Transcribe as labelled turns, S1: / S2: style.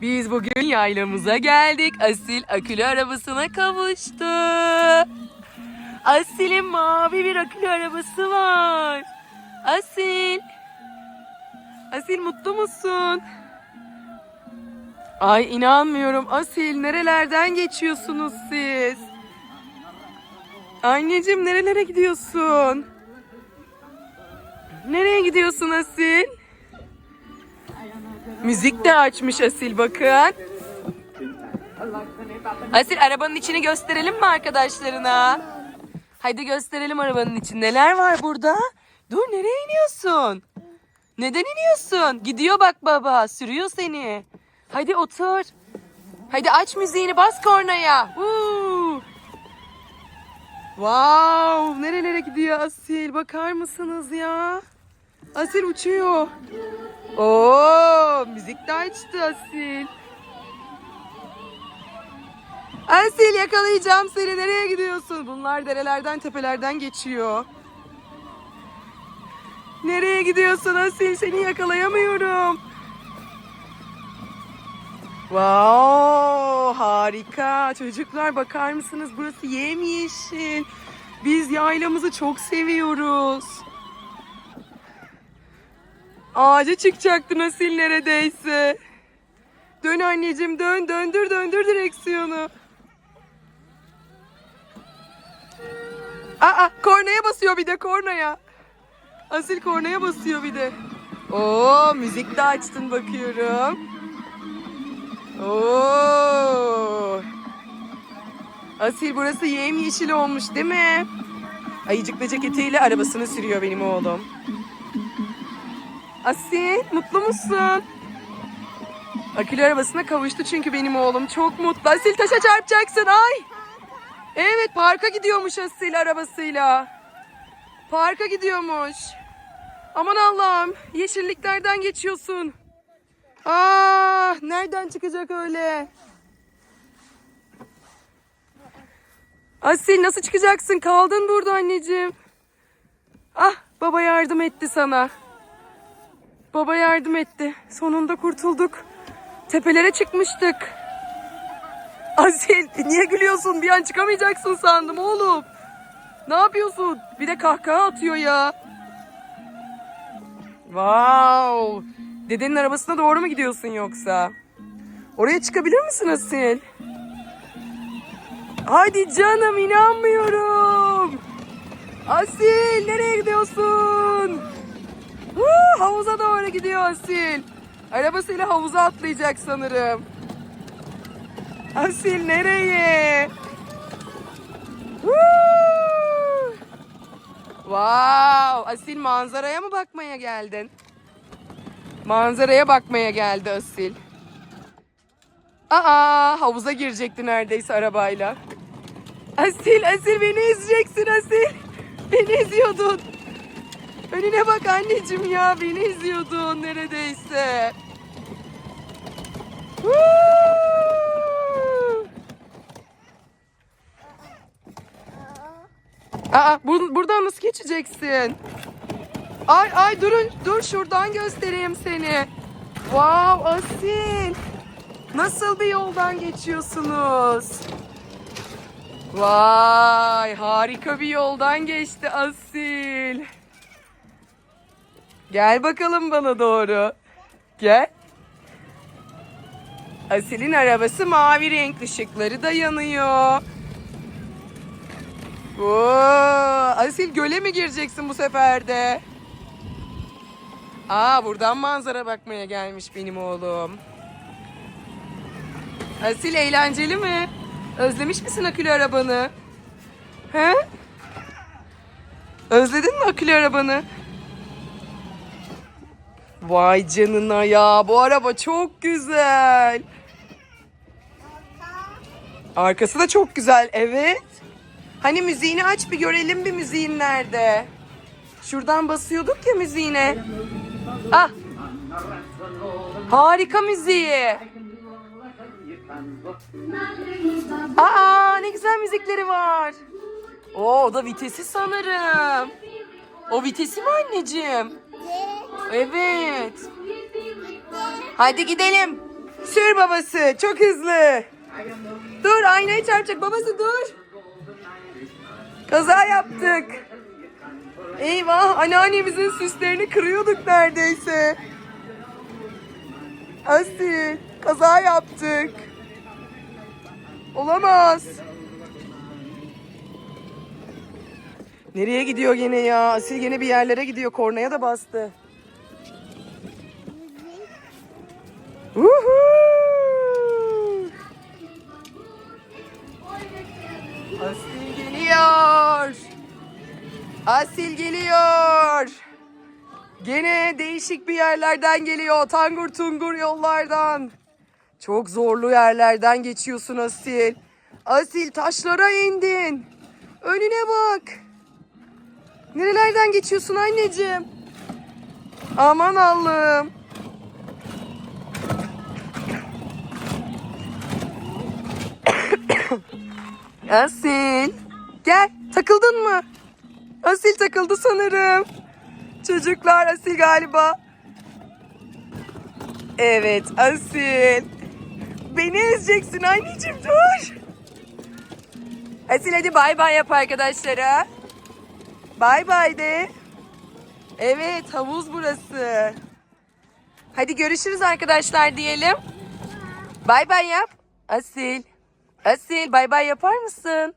S1: Biz bugün yaylamıza geldik. Asil akülü arabasına kavuştu. Asil'in mavi bir akülü arabası var. Asil. Asil mutlu musun? Ay inanmıyorum. Asil nerelerden geçiyorsunuz siz? Anneciğim nerelere gidiyorsun? Nereye gidiyorsun Asil? Müzik de açmış Asil bakın. Asil arabanın içini gösterelim mi arkadaşlarına? Haydi gösterelim arabanın içi. Neler var burada? Dur nereye iniyorsun? Neden iniyorsun? Gidiyor bak baba. Sürüyor seni. Haydi otur. Haydi aç müziğini bas kornaya. Woo! Wow, nerelere gidiyor Asil? Bakar mısınız ya? Asil uçuyor. Oo, müzik de açtı Asil. Asil yakalayacağım seni. Nereye gidiyorsun? Bunlar derelerden, tepelerden geçiyor. Nereye gidiyorsun Asil? Seni yakalayamıyorum. Wow, harika. Çocuklar bakar mısınız? Burası yemyeşil. Biz yaylamızı çok seviyoruz. Ağaca çıkacaktın Asil neredeyse. Dön anneciğim dön döndür döndür direksiyonu. Aa kornaya basıyor bir de kornaya. Asil kornaya basıyor bir de. Oo müzik de açtın bakıyorum. Oo. Asil burası yemyeşil olmuş değil mi? Ayıcıklı ceketiyle arabasını sürüyor benim oğlum. Asil mutlu musun? Akülü arabasına kavuştu çünkü benim oğlum çok mutlu. Asil taşa çarpacaksın ay. Evet parka gidiyormuş Asil arabasıyla. Parka gidiyormuş. Aman Allah'ım yeşilliklerden geçiyorsun. Ah nereden çıkacak öyle? Asil nasıl çıkacaksın? Kaldın burada anneciğim. Ah baba yardım etti sana. Baba yardım etti. Sonunda kurtulduk. Tepelere çıkmıştık. Asil niye gülüyorsun? Bir an çıkamayacaksın sandım oğlum. Ne yapıyorsun? Bir de kahkaha atıyor ya. Wow. Dedenin arabasına doğru mu gidiyorsun yoksa? Oraya çıkabilir misin Asil? Hadi canım inanmıyorum. Asil nereye gidiyorsun? Huu, havuza doğru gidiyor Asil. Arabasıyla havuza atlayacak sanırım. Asil nereye? Wow, Asil manzaraya mı bakmaya geldin? Manzaraya bakmaya geldi Asil. Aa, havuza girecekti neredeyse arabayla. Asil, Asil beni ezeceksin Asil. Beni eziyordun. Önüne bak anneciğim ya beni izliyordun neredeyse. Aa, bu, buradan nasıl geçeceksin? Ay ay durun dur şuradan göstereyim seni. Wow Asil. Nasıl bir yoldan geçiyorsunuz? Vay harika bir yoldan geçti Asil. Gel bakalım bana doğru. Gel. Asil'in arabası mavi renk ışıkları da yanıyor. Oo, Asil göle mi gireceksin bu sefer de? Aa buradan manzara bakmaya gelmiş benim oğlum. Asil eğlenceli mi? Özlemiş misin akülü arabanı? He? Özledin mi akülü arabanı? Vay canına ya bu araba çok güzel. Arkası da çok güzel evet. Hani müziğini aç bir görelim bir müziğin nerede. Şuradan basıyorduk ya müziğine. Ah. Harika müziği. Aa ne güzel müzikleri var. Oo o da vitesi sanırım. O vitesi mi anneciğim? Evet. Hadi gidelim. Sür babası çok hızlı. Dur aynaya çarpacak babası dur. Kaza yaptık. Eyvah anneannemizin süslerini kırıyorduk neredeyse. Asil kaza yaptık. Olamaz. Nereye gidiyor gene ya? Asil gene bir yerlere gidiyor. Kornaya da bastı. Asil geliyor. Asil geliyor. Gene değişik bir yerlerden geliyor. Tangur tungur yollardan. Çok zorlu yerlerden geçiyorsun Asil. Asil taşlara indin. Önüne bak. Nerelerden geçiyorsun anneciğim? Aman Allah'ım. Asil. Gel. Takıldın mı? Asil takıldı sanırım. Çocuklar Asil galiba. Evet Asil. Beni ezeceksin anneciğim dur. Asil hadi bay bay yap arkadaşlara. Bay bay de. Evet havuz burası. Hadi görüşürüz arkadaşlar diyelim. Bay bay yap. Asil. Asil bay bay yapar mısın?